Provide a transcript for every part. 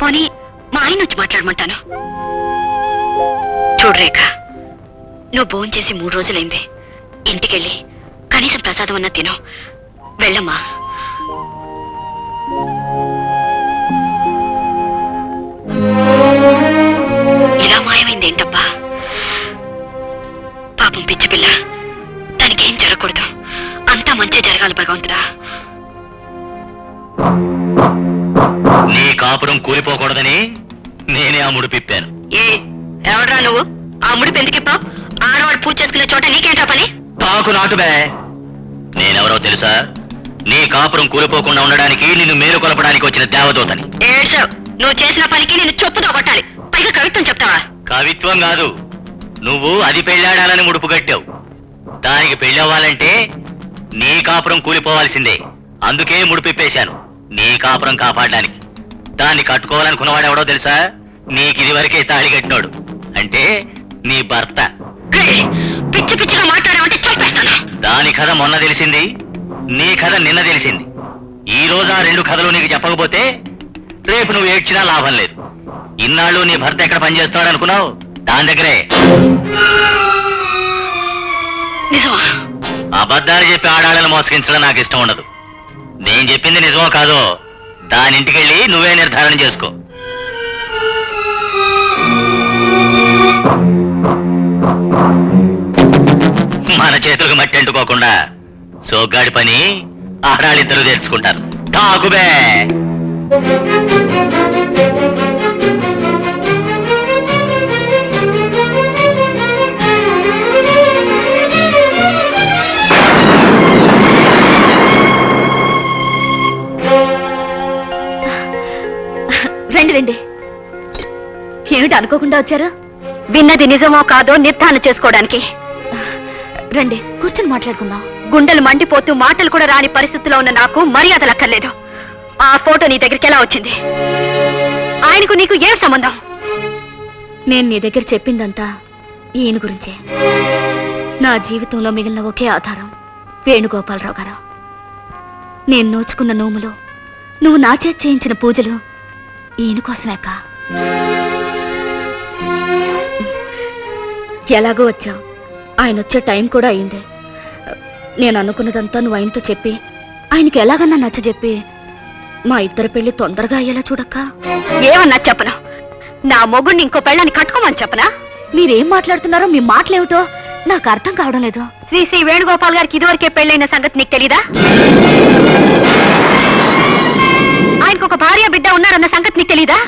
పోనీ మా ఆయన వచ్చి మాట్లాడమంటాను. చూడు రేఖ నువ్వు భోజనం చేసి మూడు రోజులైంది. ఇంటికెళ్ళి కనీసం ప్రసాదం అన్నా తిను. వెళ్ళమ్మా. ఇలా మాయమైంది ఏంటబ్బా పాపం పిచ్చి పిల్ల. తనకేం జరగకూడదు. అంతా మంచి జరగాలి భగవంతుడా. నీ కాపురం కూలిపోకూడదని నేనే ఆ ముడిపిప్పాను ఏ ఎవడ్రా నువ్వు? ఆ ముడి పెందుకిప్పావు ఆడవాడు పూజ చేసుకునే చోట నీకేంటా పని? తాకు నాటుబే నేనెవరో తెలుసా? నీ కాపురం కూలిపోకుండా ఉండడానికి నిన్ను మేలు కొలపడానికి వచ్చిన దేవదూతని. ఏడ్సావు నువ్వు చేసిన పనికి నేను చొప్పుతో కొట్టాలి. పైగా కవిత్వం చెప్తావా? కవిత్వం కాదు. నువ్వు అది పెళ్ళాడాలని ముడుపు కట్టావు. దానికి పెళ్ళవ్వాలంటే నీ కాపురం కూలిపోవాల్సిందే. అందుకే ముడిపిప్పేశాను. నీ కాపురం కాపాడడానికి. దాన్ని కట్టుకోవాలనుకున్నవాడెవడో తెలుసా? నీకిది వరకే తాళి కట్టినోడు. అంటే నీ భర్త. పిచ్చి పిచ్చిగా మాట్లాడావంటే చంపేస్తాను. దాని కథ మొన్న తెలిసింది నీ కథ నిన్న తెలిసింది. ఈ రోజు ఆ రెండు కథలు నీకు చెప్పకపోతే రేపు నువ్వు ఏడ్చినా లాభం లేదు. ఇన్నాళ్ళు నీ భర్త ఎక్కడ పనిచేస్తున్నాడు అనుకున్నావు? దాని దగ్గరే. నిజమా? అబద్ధాలు చెప్పి ఆడాలను మోసగించడం నాకు ఇష్టం ఉండదు. నేను చెప్పింది నిజమో కాదో దాని ఇంటికెళ్ళి నువ్వే నిర్ధారణ చేసుకో. మన చేతులకు మట్టి అంటుకోకుండా సోగ్గాడి పని ఆడాళ్ళిద్దరూ తెలుసుకుంటారు తాకుబే ఏమిటి అనుకోకుండా వచ్చారు? విన్నది నిజమో కాదో నిర్ధారణ చేసుకోవడానికి. రండి కూర్చొని మాట్లాడుకుందాం. గుండెలు మండిపోతూ మాటలు కూడా రాని పరిస్థితిలో ఉన్న నాకు మర్యాద లక్కర్లేదు ఆ ఫోటో నీ దగ్గరికి ఎలా వచ్చింది? ఆయనకు నీకు ఏం సంబంధం? నేను నీ దగ్గర చెప్పిందంతా ఈయన గురించే. నా జీవితంలో మిగిలిన ఒకే ఆధారం వేణుగోపాలరావు గారు. నేను నోచుకున్న నోములు నువ్వు నా చేత చేయించిన పూజలు ఈయన కోసమే ఎలాగో వచ్చావు? ఆయన వచ్చే టైం కూడా అయింది. నేను అనుకున్నదంతా నువ్వు ఆయనతో చెప్పి ఆయనకి ఎలాగన్నా నచ్చ చెప్పి మా ఇద్దరు పెళ్ళి తొందరగా అయ్యేలా చూడక్క. ఏమన్నా చెప్పనా? నా మొగుడిని ఇంకో పెళ్ళని కట్టుకోమని చెప్పనా? మీరేం మాట్లాడుతున్నారో మీ మాటలేమిటో నాకు అర్థం కావడం లేదు. శ్రీ శ్రీ వేణుగోపాల్ గారికి ఇదివరకే పెళ్ళైన సంగతి నీకు తెలీదా? ఆయనకు ఒక భార్య బిడ్డ ఉన్నారన్న సంగతి నీకు తెలీదా?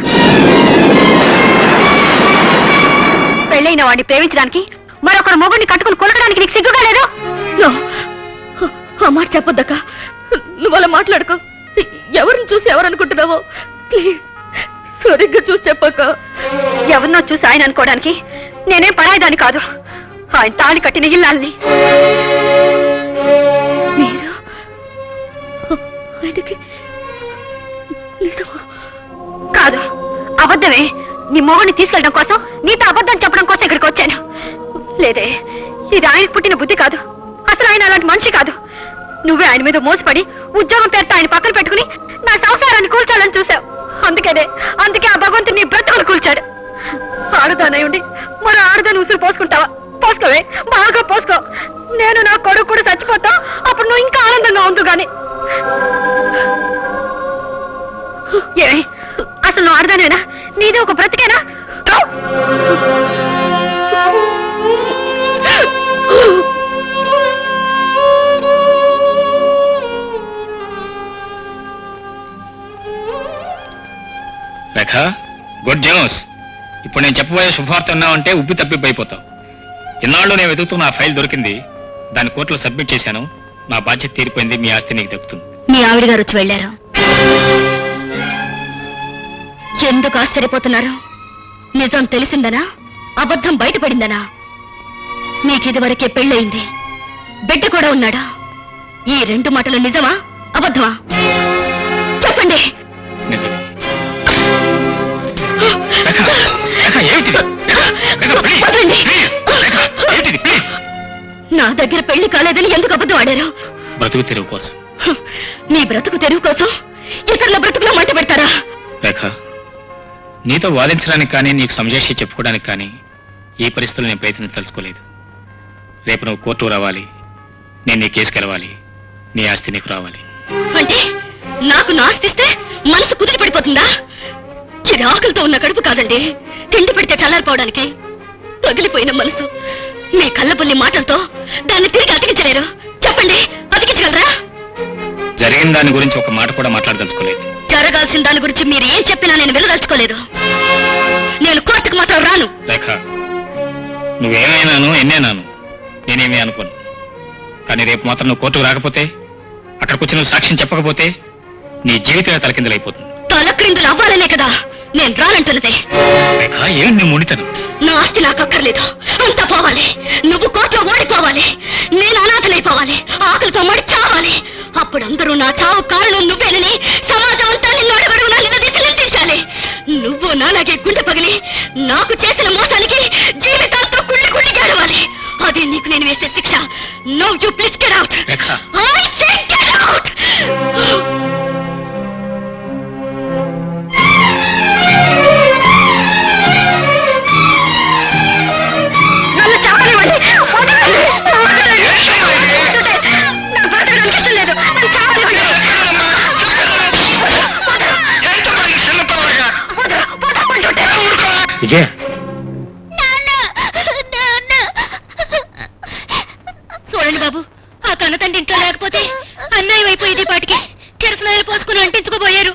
పెళ్ళైన వాడిని ప్రేమించడానికి మరొకరు మొగుడిని కట్టుకుని కొలకడానికి నీకు సిగ్గుగా లేదు? ఆ మాట చెప్పొద్దక్క. నువ్వు అలా మాట్లాడుకో. ఎవరిని చూసి ఎవరనుకుంటున్నావో? ప్లీజ్ సరిగ్గా చూసి చెప్పక్క. ఎవరినో చూసి ఆయన అనుకోవడానికి నేనేం పరాయిదాని కాదు. ఆయన తాళి కట్టిన ఇల్లాల్ని మీరు ఆయనకి నిజమా? కాదు అబద్ధమే. నీ మొగుడిని తీసుకెళ్ళడం కోసం నీతో అబద్ధం చెప్పడం ఇక్కడికి వచ్చాను. లేదే ఇది ఆయన పుట్టిన బుద్ధి కాదు. అసలు ఆయన అలాంటి మనిషి కాదు. నువ్వే ఆయన మీద మోసపడి ఉద్యోగం పేరుతో ఆయన పక్కన పెట్టుకుని నా సంసారాన్ని కూల్చాలని చూసావు అందుకనే అందుకే ఆ భగవంతుని నీ బ్రతుకులు కూల్చాడు. ఆడదానై ఉండి మరో ఆడదాని ఉసురు పోసుకుంటావా? పోసుకోవే బాగా పోసుకో. నేను నా కొడుకు కూడా చచ్చిపోతా అప్పుడు నువ్వు ఇంకా ఆనందంగా ఉండు గాని. ఏమి అసలు నువ్వు ఆడదానేనా? నీది ఒక బ్రతికేనా? ఇప్పుడు నేను చెప్పబోయే శుభవార్త ఉన్నావంటే ఉబ్బి తప్పిపోయిపోతావు. ఇన్నాళ్ళు నేను వెతుకుతున్న ఆ ఫైల్ దొరికింది దాన్ని కోర్టులో సబ్మిట్ చేశాను నా బాధ్యత తీరిపోయింది మీ ఆస్తి నీకు దక్కుతుంది. మీ ఆవిడ గారు వచ్చి వెళ్ళారు? ఎందుకు ఆశ్చర్యపోతున్నారు? నిజం తెలిసిందనా? అబద్ధం బయటపడిందనా? మీకిదివరకే పెళ్ళయింది. బిడ్డ కూడా ఉన్నాడా? ఈ రెండు మాటలు నిజమా? అబద్ధమా? నా దగ్గర పెళ్ళి కాలేదని ఎందుకు అబద్ధం ఆడారు? బ్రతుకు తెరువు కోసం. మీ బ్రతుకు తెరువు కోసం ఇతరుల బ్రతుకులో మంట పెడతారా? రేఖ నీతో వాదించడానికి కానీ నీకు సమజేసి చెప్పుకోవడానికి కానీ ఈ పరిస్థితులు నేను ప్రయత్నం తెలుసుకోలేదు రేపు నువ్వు కోర్టు రావాలి నేను నీ కేసుకి వెళ్ళవాలి నీ ఆస్తి నీకు రావాలి. అంటే నాకు నాస్తిస్తే మనసు కుదిరి పడిపోతుందా? ఇది ఆకలితో ఉన్న కడుపు కాదండి. తిండి పెడితే చల్లారిపోవడానికి పగిలిపోయిన మనసు. మీ కళ్ళబుల్లి మాటలతో దాన్ని తిరిగి అతికించలేరు. చెప్పండి అతికించగలరా? జరిగిన దాని గురించి ఒక మాట కూడా మాట్లాడదలుచుకోలేదు. జరగాల్సిన దాని గురించి మీరు ఏం చెప్పినా నేను వినదలుచుకోలేదు. నేను కోర్టుకు మాత్రం రాను. రేఖ నువ్వేమైనాను ఎన్నేనాను నేనేమీ అనుకోను. కానీ రేపు మాత్రం నువ్వు కోర్టుకు రాకపోతే అక్కడికి వచ్చి నువ్వు సాక్ష్యం చెప్పకపోతే నీ జీవితమే తలకిందులైపోతుంది. తలక్రిందులు అవ్వాలనే కదా. నేను రానంటున్నదే. ఏంటి నీ ముడితనం? నా ఆస్తి నాకు అక్కర్లేదు అంత పోవాలి. నువ్వు కోర్టులో ఓడిపోవాలి. నేను అనాథలైపోవాలి. ఆకలితో మడి చావాలి. అప్పుడు అందరూ నా చావు కారణం నువ్వేనని సమాజం అంతా నిన్ను అడుగడుగునా నిలదీసి నిందించాలి. నువ్వు నాలాగే గుండె పగిలి నాకు చేసిన మోసానికి జీవితాంతో కుళ్ళి కుళ్ళి గడవాలి. అది నీకు నేను వేసే శిక్ష. No you please get out I say get out Vijaya చూడండి బాబు ఆ కన్న తండ్రి ఇంట్లో లేకపోతే అన్నయ్య అయిపోయేది పాటికి కిరసనాయలు పోసుకుని అంటించుకోబోయారు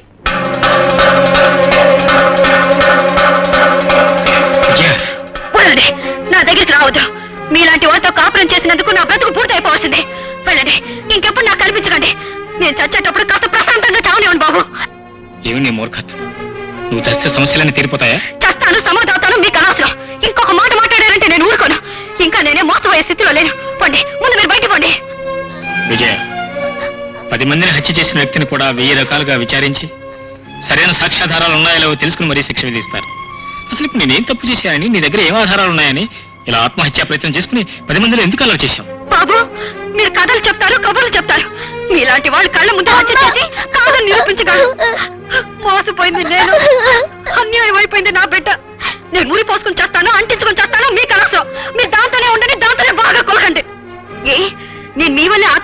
వెళ్ళండి నా దగ్గరికి రావద్దు. మీలాంటి వాళ్ళతో కాపురం చేసినందుకు నా బ్రతుకు పూర్తయిపోవాల్సిందే. వెళ్ళండి ఇంకెప్పుడు నాకు కనిపించకండి. నేను చచ్చేటప్పుడు కాస్త ప్రశాంతంగా చావనివ్వండి బాబు. ఏమి నీ మూర్ఖత్వం? నువ్వు చస్తే సమస్యలన్నీ తీరిపోతాయా? స్థితిలో లేను. పండి ముందు మీరు బయట పండి. విజయ పది మందిని హత్య చేసిన వ్యక్తిని కూడా వెయ్యి రకాలుగా విచారించి సరైన సాక్ష్యాధారాలు ఉన్నాయో లేవో తెలుసుకుని మరీ శిక్ష విధిస్తారు. అసలు ఇప్పుడు నేనేం తప్పు చేశానని నీ దగ్గర ఏం ఆధారాలు ఉన్నాయని ఇలా ఆత్మహత్యా ప్రయత్నం చేసుకుని పది మందిలో ఎందుకు అలా చేశాం బాబు మీరు కథలు చెప్తారు కబుర్లు చెప్తారు. మీలాంటి వాళ్ళు కళ్ళ ముందు హత్య చేసి కాదని నిరూపించగలరు. మోసపోయింది నేను. అన్యాయం అయిపోయింది నా బిడ్డ. నేను మురి పోసుకుని చేస్తాను.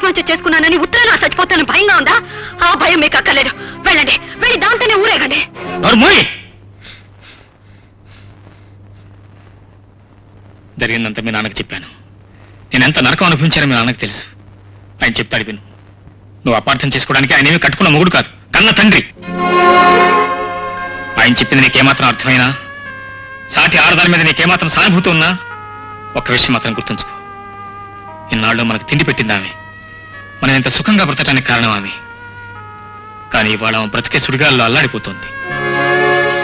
ఆత్మహత్య చేసుకున్నానని ఉత్తరాలు చచ్చిపోతాను భయంగా ఉందా? ఆ భయం మీకు అక్కర్లేదు. వెళ్ళండి. వెళ్ళి దాంతోనే ఊరేగండి. జరిగిందంతా మీ నాన్నకి చెప్పాను. నేనెంత నరకం అనుభవించానో మీ నాన్నకి తెలుసు. ఆయన చెప్తాడు విను. నువ్వు అపార్థం చేసుకోవడానికి ఆయన ఏమీ కట్టుకున్న మొగుడు కాదు. కన్న తండ్రి. ఆయన చెప్పింది నీకేమాత్రం అర్థమైనా? సాటి ఆడదాని మీద నీకేమాత్రం సానుభూతి ఉన్నా? ఒక్క విషయం మాత్రం గుర్తుంచుకో. ఇన్నాళ్ళు మనకు తిండి పెట్టిందామే. మనం ఇంత సుఖంగా బ్రతకడానికి కారణం ఆమె కానీ ఇవాళ ఆమె బ్రతికే సుడిగాల్లో అల్లాడిపోతుంది.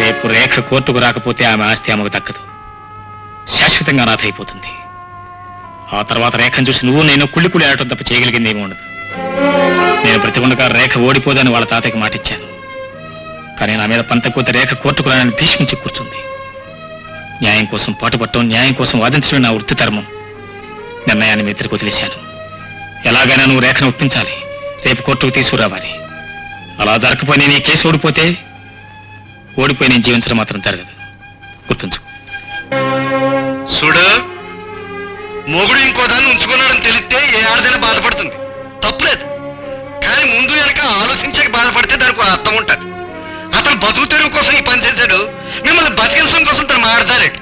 రేపు రేఖ కోర్టుకు రాకపోతే ఆమె ఆస్తి ఆమెకు దక్కదు. శాశ్వతంగా నాథ అయిపోతుంది ఆ తర్వాత రేఖను చూసి నువ్వు నేను కుళ్ళి కుళ్ళి ఆడటం తప్ప చేయగలిగింది ఏమి ఉండదు. నేను బ్రతికుండగా రేఖ ఓడిపోదని వాళ్ళ తాతయ్యకి మాటిచ్చాను. కానీ నా మీద పంతకపోతే రేఖ కోర్టుకు రానని భీష్మించి కూర్చుంది. న్యాయం కోసం పాటుపట్టడం న్యాయం కోసం వాదించడం నా వృత్తి ధర్మం. నిర్ణయాన్ని మీ ఇద్దరికి వదిలేశాను. ఎలాగైనా నువ్వు రేఖను ఒప్పించాలి. రేపు కోర్టుకు తీసుకురావాలి. అలా జరగకపోయి నీ కేసు ఓడిపోతే ఓడిపోయి నేను జీవించడం మాత్రం జరగదు. గుర్తుంచు. చూడు మొగుడు ఇంకో దాన్ని ఉంచుకున్నాడని తెలిస్తే ఏ ఆడదైనా బాధపడుతుంది. తప్పులేదు. కానీ ముందు వెనక ఆలోచించక బాధపడితే దానికి అర్థం ఉంటుంది అతను బతుకు తెరువు కోసం ఈ పని చేశాడు. మిమ్మల్ని బతికించడం కోసం తను మాడతారేంటి